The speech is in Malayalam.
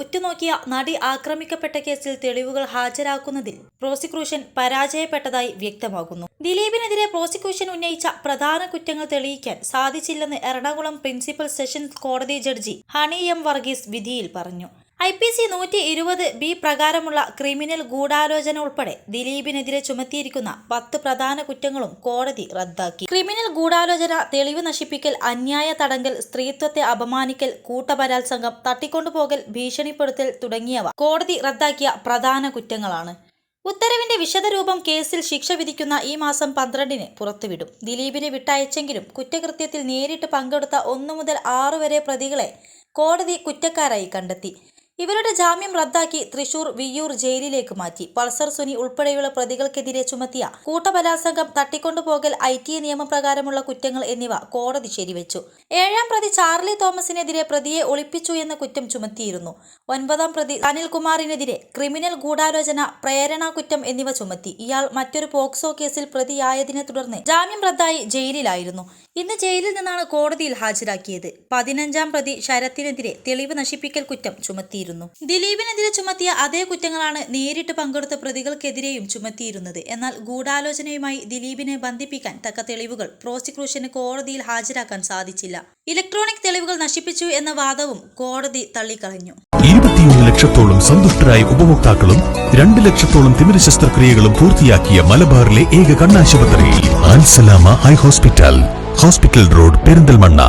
ഉറ്റുനോക്കിയ നടി ആക്രമിക്കപ്പെട്ട കേസിൽ തെളിവുകൾ ഹാജരാക്കുന്നതിൽ പ്രോസിക്യൂഷൻ പരാജയപ്പെട്ടതായി വ്യക്തമാകുന്നു. ദിലീപിനെതിരെ പ്രോസിക്യൂഷൻ ഉന്നയിച്ച പ്രധാന കുറ്റങ്ങൾ തെളിയിക്കാൻ സാധിച്ചില്ലെന്ന് എറണാകുളം പ്രിൻസിപ്പൽ സെഷൻസ് കോടതി ജഡ്ജി ഹണി എം വർഗീസ് വിധിയിൽ പറഞ്ഞു. ഐ പി സി നൂറ്റി ഇരുപത് ബി പ്രകാരമുള്ള ക്രിമിനൽ ഗൂഢാലോചന ഉൾപ്പെടെ ദിലീപിനെതിരെ ചുമത്തിയിരിക്കുന്ന പത്ത് പ്രധാന കുറ്റങ്ങളും കോടതി റദ്ദാക്കി. ക്രിമിനൽ ഗൂഢാലോചന തെളിവ് നശിപ്പിക്കൽ അന്യായ തടങ്കൽ സ്ത്രീത്വത്തെ അപമാനിക്കൽ കൂട്ടബലാത്സംഗം തട്ടിക്കൊണ്ടുപോകൽ ഭീഷണിപ്പെടുത്തൽ തുടങ്ങിയവ കോടതി റദ്ദാക്കിയ പ്രധാന കുറ്റങ്ങളാണ്. ഉത്തരവിന്റെ വിശദരൂപം കേസിൽ ശിക്ഷ വിധിക്കുന്ന ഈ മാസം പന്ത്രണ്ടിന് പുറത്തുവിടും. ദിലീപിനെ വിട്ടയച്ചെങ്കിലും കുറ്റകൃത്യത്തിൽ നേരിട്ട് പങ്കെടുത്ത ഒന്നു മുതൽ ആറു വരെ പ്രതികളെ കോടതി കുറ്റക്കാരായി കണ്ടെത്തി. ഇവരുടെ ജാമ്യം റദ്ദാക്കി തൃശൂർ വിയ്യൂർ ജയിലിലേക്ക് മാറ്റി. പൾസർ സുനി ഉൾപ്പെടെയുള്ള പ്രതികൾക്കെതിരെ ചുമത്തിയ കൂട്ടബലാത്സംഗം തട്ടിക്കൊണ്ടുപോകൽ ഐ ടി നിയമപ്രകാരമുള്ള കുറ്റങ്ങൾ എന്നിവ കോടതി ശരിവെച്ചു. ഏഴാം പ്രതി ചാർലി തോമസിനെതിരെ പ്രതിയെ ഒളിപ്പിച്ചു എന്ന കുറ്റം ചുമത്തിയിരുന്നു. ഒൻപതാം പ്രതി അനിൽകുമാറിനെതിരെ ക്രിമിനൽ ഗൂഢാലോചന പ്രേരണ കുറ്റം എന്നിവ ചുമത്തി. ഇയാൾ മറ്റൊരു പോക്സോ കേസിൽ പ്രതിയായതിനെ തുടർന്ന് ജാമ്യം റദ്ദായി ജയിലിലായിരുന്നു. ഇന്ന് ജയിലിൽ നിന്നാണ് കോടതിയിൽ ഹാജരാക്കിയത്. പതിനഞ്ചാം പ്രതി ശരത്തിനെതിരെ തെളിവ് നശിപ്പിക്കൽ കുറ്റം ചുമത്തിയിരുന്നു. ദിലീപിനെതിരെ ചുമത്തിയ അതേ കുറ്റങ്ങളാണ് നേരിട്ട് പങ്കെടുത്ത പ്രതികൾക്കെതിരെയും ചുമത്തിയിരുന്നത്. എന്നാൽ ഗൂഢാലോചനയുമായി ദിലീപിനെ ബന്ധിപ്പിക്കാൻ തക്ക തെളിവുകൾ പ്രോസിക്യൂഷന് കോടതിയിൽ ഹാജരാക്കാൻ സാധിച്ചില്ല. ഇലക്ട്രോണിക് തെളിവുകൾ നശിപ്പിച്ചു എന്ന വാദവും കോടതി തള്ളിക്കളഞ്ഞു. ഇരുപത്തിയൊന്ന് ലക്ഷത്തോളം സന്തുഷ്ടരായ ഉപഭോക്താക്കളും രണ്ട് ലക്ഷത്തോളം തിമിര ശസ്ത്രക്രിയകളും പൂർത്തിയാക്കിയ മലബാറിലെ ഏക കണ്ണാശുപത്രി ആൻസലാമ high hospital. Hospital road Perinthalmanna.